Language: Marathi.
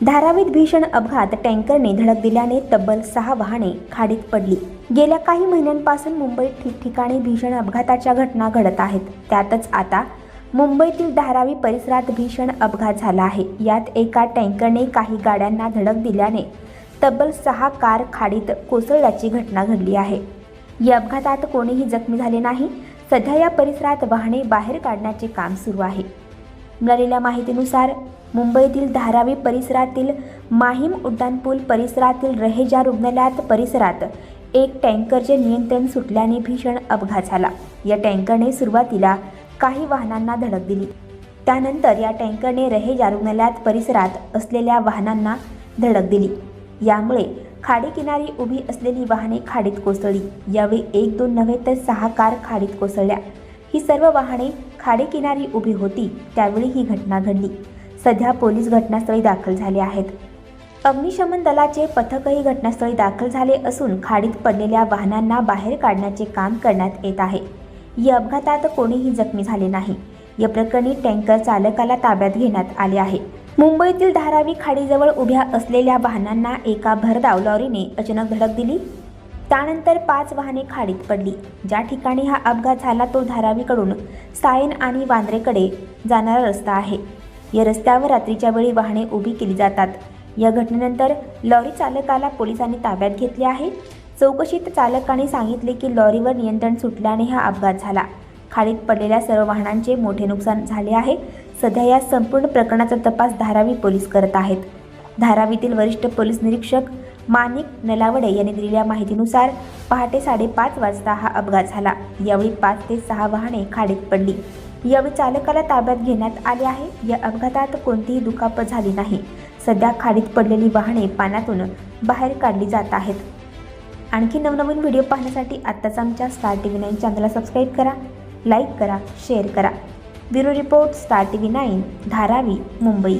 धारावीत भीषण अपघात टँकरने धडक दिल्याने तब्बल सहा वाहने खाडीत पडली. गेल्या काही महिन्यांपासून मुंबईत ठिकठिकाणी भीषण अपघाताच्या घटना घडत आहेत. त्यातच आता मुंबईतील धारावी परिसरात भीषण अपघात झाला आहे. यात एका टँकरने काही गाड्यांना धडक दिल्याने तब्बल सहा कार खाडीत कोसळल्याची घटना घडली आहे. या अपघातात कोणीही जखमी झाले नाही. सध्या या परिसरात वाहने बाहेर काढण्याचे काम सुरू आहे. मिळालेल्या माहितीनुसार मुंबईतील धारावी परिसरातील माहीम उड्डाणपूल परिसरातील रहेजा रुग्णालयात परिसरात एक टँकरचे नियंत्रण सुटल्याने भीषण अपघात झाला. या टँकरने सुरुवातीला काही वाहनांना धडक दिली. त्यानंतर या टँकरने रहेजा रुग्णालयात परिसरात असलेल्या वाहनांना धडक दिली. यामुळे खाडीकिनारी उभी असलेली वाहने खाडीत कोसळली. यावेळी एक दोन नव्हे तर सहा कार खाडीत कोसळल्या. ही सर्व वाहने खाडेकिनारी उभी होती त्यावेळी ही घटना घडली. सध्या पोलीस घटनास्थळी दाखल झाले आहेत. अग्निशमन दलाचे पथकही घटनास्थळी दाखल झाले असून खाडीत पडलेल्या वाहनांना बाहेर काढण्याचे काम करण्यात येत आहे. या अपघातात कोणीही जखमी झाले नाही. या प्रकरणी टँकर चालकाला ताब्यात घेण्यात आले आहे. मुंबईतील धारावी खाडीजवळ उभ्या असलेल्या वाहनांना एका भरधाव लॉरीने अचानक धडक दिली. त्यानंतर पाच वाहने खाडीत पडली. ज्या ठिकाणी हा अपघात झाला तो धारावीकडून सायन आणि वांद्रेकडे जाणारा रस्ता आहे. या रस्त्यावर रात्रीच्या वेळी वाहने उभी केली जातात. या घटनेनंतर लॉरी चालकाला पोलिसांनी ताब्यात घेतले आहे. चौकशीत चालकाने सांगितले की लॉरीवर नियंत्रण सुटल्याने हा अपघात झाला. खाडीत पडलेल्या सर्व वाहनांचे मोठे नुकसान झाले आहे. सध्या या संपूर्ण प्रकरणाचा तपास धारावी पोलीस करत आहेत. धारावीतील वरिष्ठ पोलीस निरीक्षक माणिक नलावडे यांनी दिलेल्या माहितीनुसार पहाटे साडेपाच वाजता हा अपघात झाला. यावेळी पाच ते सहा वाहने खाडीत पडली. यावेळी चालकाला ताब्यात घेण्यात आले आहे. या अपघातात कोणतीही दुखापत झाली नाही. सध्या खाडीत पडलेली वाहने पाण्यातून बाहेर काढली जात आहेत. आणखी नवनवीन व्हिडिओ पाहण्यासाठी आत्ताच आमच्या स्टार टी व्ही नाईन चॅनलला सबस्क्राईब करा लाईक करा शेअर करा. Bureau report Star T V nine Dharavi Mumbai.